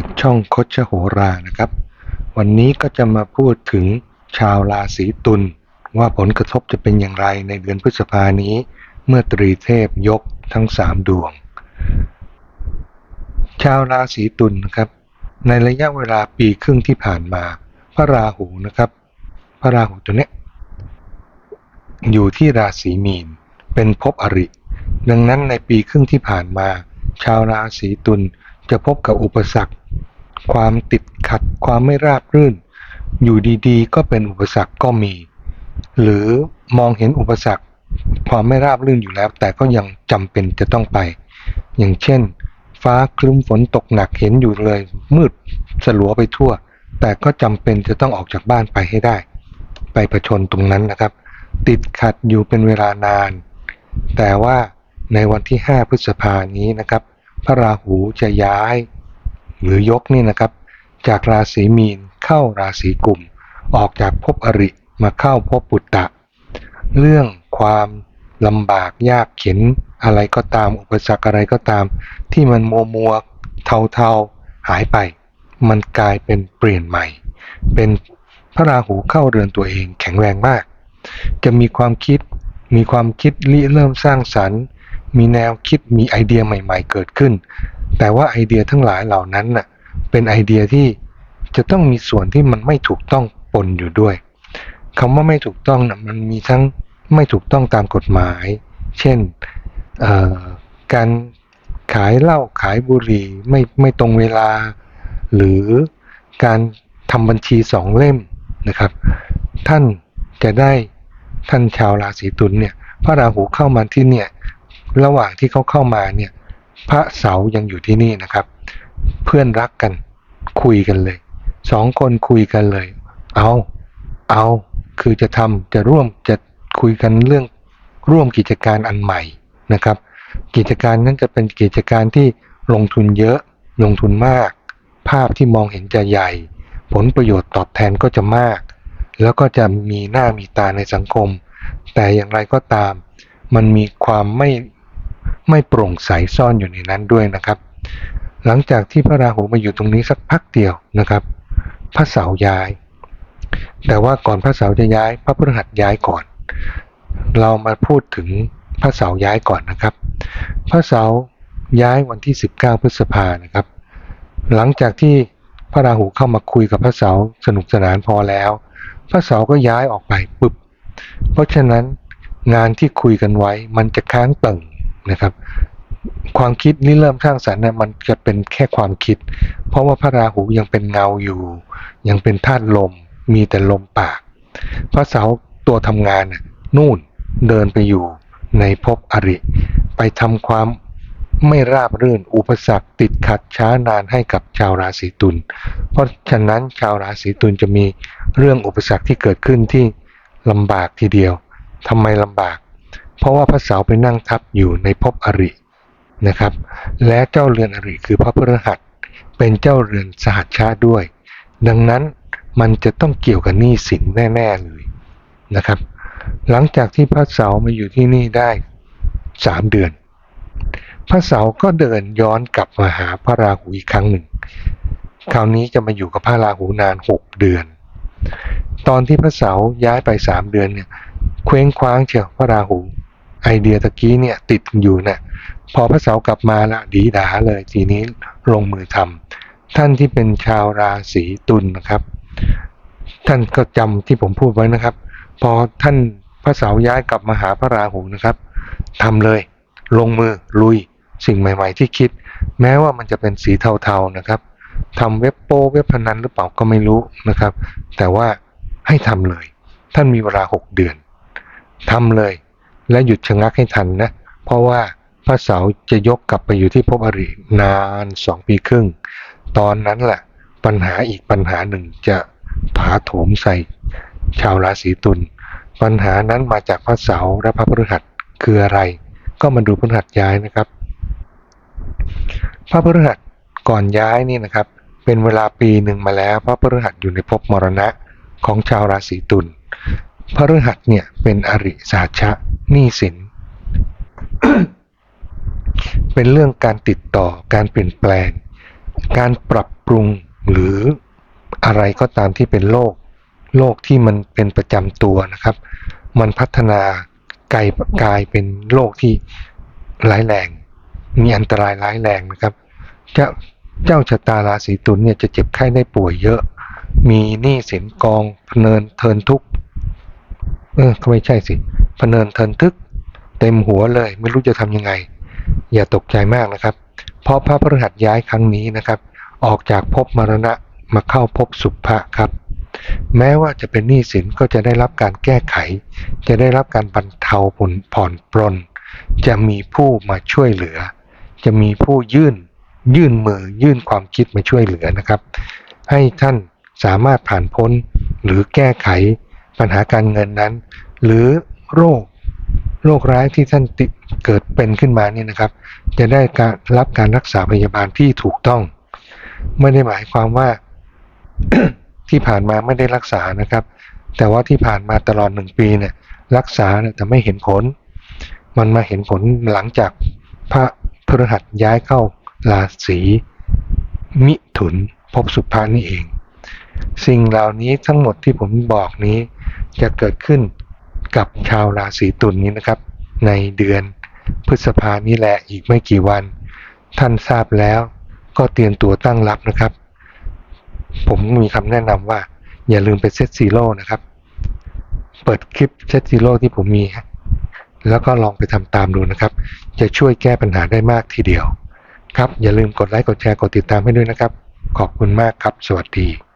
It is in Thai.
ากช่องคดชโหรานะครับ วันนี้ก็จะมาพูดถึงชาวราศีตุลว่าผลกระทบจะเป็นอย่างไรในเดือนพฤษภานี้ เมื่อตรีเทพยกทั้งสามดวง ชาวราศีตุลนะครับ ในระยะเวลาปีครึ่งที่ผ่านมา พระราหูนะครับ พระราหูตัวเนี้ยอยู่ที่ราศีมีน เป็นภพอริ ดังนั้นในปีครึ่งที่ผ่านมา ชาวราศีตุล จะพบกับอุปสรรค ความติดขัด ความไม่ราบรื่น อยู่ดีๆ ก็เป็นอุปสรรคก็มี หรือมองเห็นอุปสรรค ความไม่ราบรื่นอยู่แล้ว แต่ก็ยังจำเป็นจะต้องไป อย่างเช่น ฟ้าครึ้มฝนตกหนักเห็นอยู่เลย มืดสลัวไปทั่ว แต่ก็จำเป็นจะต้องออกจากบ้านไปให้ได้ ไปประชนตรงนั้นนะครับ ติดขัดอยู่เป็นเวลานาน แต่ว่าในวันที่ 5 พฤษภานี้นะครับ พระราหูจะย้าย หรือยกนี่นะครับ จากราศีมีนเข้าราศีกุม ออกจากภพอริมาเข้าภพปุตตะ เรื่องความลำบากยากเข็นอะไรก็ตามอุปสรรคอะไรก็ตาม ที่มันมัวมัวเทาเทาๆหายไป มันกลายเป็นเปลี่ยนใหม่ เป็นพระราหูเข้าเรือนตัวเองแข็งแรงมาก จะมีความคิดมีความคิดริเริ่มสร้างสรรค์ มีแนวคิดมีไอเดียใหม่ ๆ เกิดขึ้น แต่ว่าไอเดียทั้งหลายเหล่านั้นน่ะเป็นไอเดียที่จะต้องมีส่วนที่มันไม่ถูกต้องปนอยู่ด้วยคำว่าไม่ถูกต้องน่ะมันมีทั้งไม่ถูกต้องตามกฎหมาย เช่นการขายเหล้าขายบุหรี่ไม่ไม่ตรงเวลา หรือการทำบัญชีสองเล่มนะครับ ท่านจะได้ท่านชาวราศีตุลเนี่ยพระราหูเข้ามาที่เนี่ย ระหว่างที่เขาเข้ามาเนี่ย พระเสายังอยู่ที่นี่นะครับ เพื่อนรักกันคุยกันเลยสองคนคุยกันเลย เอาเอาคือจะทำจะร่วมจะคุยกันเรื่องร่วมกิจการอันใหม่นะครับ กิจการนั้นจะเป็นกิจการที่ลงทุนเยอะ ลงทุนมาก ภาพที่มองเห็นจะใหญ่ ผลประโยชน์ตอบแทนก็จะมาก แล้วก็จะมีหน้ามีตาในสังคม แต่อย่างไรก็ตาม มันมีความไม่ ไม่โปร่งใสซ่อนอยู่ในนั้นด้วยนะครับ หลังจากที่พระราหูมาอยู่ตรงนี้สักพักเดียวนะครับ พระเสาย้าย แต่ว่าก่อนพระเสาร์จะย้าย พระพฤหัสย้ายก่อน เรามาพูดถึงพระเสาร์ย้ายก่อนนะครับ พระเสาร์ย้ายวันที่ 19 พฤษภานะครับ หลังจากที่พระราหูเข้ามาคุยกับพระเสาร์สนุกสนานพอแล้ว พระเสาร์ก็ย้ายออกไปปึ๊บ เพราะฉะนั้นงานที่คุยกันไว้มันจะค้างเติ่ง นะครับความคิดนี่เริ่มสร้างสรรค์นะมันจะเป็นแค่ความคิด เพราะว่าพระราหูยังเป็นเงาอยู่ ยังเป็นธาตุลม มีแต่ลมปาก พระเสาตัวทำงานนู่นเดินไปอยู่ในภพอริ ไปทำความไม่ราบรื่นอุปสรรคติดขัดช้านานให้กับชาวราศีตุล เพราะฉะนั้นชาวราศีตุลจะมีเรื่องอุปสรรคที่เกิดขึ้นที่ลำบากทีเดียวทำไมลำบาก เพราะว่าพระเสาร์ไปนั่งทับอยู่ในภพอรินะครับ และเจ้าเรือนอริคือพระพฤหัสเป็นเจ้าเรือนสหัชชาด้วย ดังนั้นมันจะต้องเกี่ยวกับหนี้สินแน่ ๆ เลยนะครับ หลังจากที่พระเสาร์มาอยู่ที่นี่ได้สามเดือน พระเสาร์ก็เดินย้อนกลับมาหาพระราหูอีกครั้งหนึ่ง คราวนี้จะมาอยู่กับพระราหูนานหกเดือน ตอนที่พระเสาร์ย้ายไปสามเดือนเนี่ยเคว้งคว้างเชียวพระราหู ไอเดียตะกี้เนี่ยติดอยู่นะ่ะพอพระเสาร์กลับมาละดีดาเลยทีนี้ลงมือทำท่านที่เป็นชาวราศีตุลนะครับ ท่านก็จำที่ผมพูดไว้นะครับ พอท่านพระเสาร์ย้ายกลับมาหาพระราหูนะครับทำเลย ลงมือลุย สิ่งใหม่ ๆ ที่คิด แม้ว่ามันจะเป็นสีเทาๆนะครับทำเว็บโปเว็บพนันหรือเปล่าก็ไม่รู้นะครับ แต่ว่าให้ทำเลย ท่านมีเวลาหกเดือนทำเลย และหยุดชะงักให้ทันนะ เพราะว่าพระเสาร์จะยกกลับไปอยู่ที่ภพอรินานสองปีครึ่ง ตอนนั้นแหละปัญหาอีกปัญหาหนึ่งจะผาโถมใส่ ชาวราศีตุลปัญหานั้นมาจากพระเสาร์และพระพฤหัสคืออะไร ก็มาดูพฤหัสย้ายนะครับ พระพฤหัสก่อนย้ายนี่นะครับ เป็นเวลาปีหนึ่งมาแล้ว พระพฤหัสอยู่ในภพมรณะของชาวราศีตุล พระฤหัสเนี่ยเป็นอริสาชะหนี้สิน เป็นเรื่องการติดต่อการเปลี่ยนแปลง การปรับปรุงหรืออะไรก็ตามที่เป็นโรคโรคที่มันเป็นประจำตัวนะครับ มันพัฒนากลายกลายเป็นโรคที่ร้ายแรง มีอันตรายร้ายแรงนะครับ เจ้าเจ้าชะตาราศีตุลเนี่ยจะเจ็บไข้ได้ป่วยเยอะ มีหนี้สินกองพเนินเทินทุกข์ ออก็ไม่ใช่สิพเนินเทินทึก เต็มหัวเลย ไม่รู้จะทำยังไง อย่าตกใจมากนะครับ เพราะพระพฤหัสย้ายครั้งนี้นะครับ ออกจากภพมรณะมาเข้าภพสุภะครับ แม้ว่าจะเป็นหนี้สินก็จะได้รับการแก้ไข จะได้รับการบรรเทาผลผ่อนปลน จะมีผู้มาช่วยเหลือ จะมีผู้ยื่น ยื่นมือ ยื่นความคิดมาช่วยเหลือนะครับ ให้ท่านสามารถผ่านพ้นหรือแก้ไข ปัญหาการเงินนั้น หรือโรคโรคร้ายที่ท่านติดเกิดเป็นขึ้นมาเนี่ยนะครับ จะได้การรับการรักษาพยาบาลที่ถูกต้อง ไม่ได้หมายความว่าที่ผ่านมาไม่ได้รักษานะครับ แต่ว่าที่ผ่านมาตลอดหนึ่งปีเนี่ยรักษาเนี่ยแต่ไม่เห็นผล มันมาเห็นผลหลังจากพระพฤหัสย้ายเข้าราศีมิถุนภพสุภานี่เอง สิ่งเหล่านี้ทั้งหมดที่ผมบอกนี้ จะเกิดขึ้นกับชาวราศีตุลนนี้นะครับ ในเดือนพฤษภานี้แหละอีกไม่กี่วัน ท่านทราบแล้วก็เตรียมตัวตั้งรับนะครับ ผมมีคำแนะนำว่า อย่าลืมไปเซตซีโร่นะครับ เปิดคลิปเซตซีโร่ที่ผมมี แล้วก็ลองไปทำตามดูนะครับ จะช่วยแก้ปัญหาได้มากทีเดียว ครับ อย่าลืมกดไลค์กดแชร์กดติดตามให้ด้วยนะครับ ขอบคุณมากครับ สวัสดี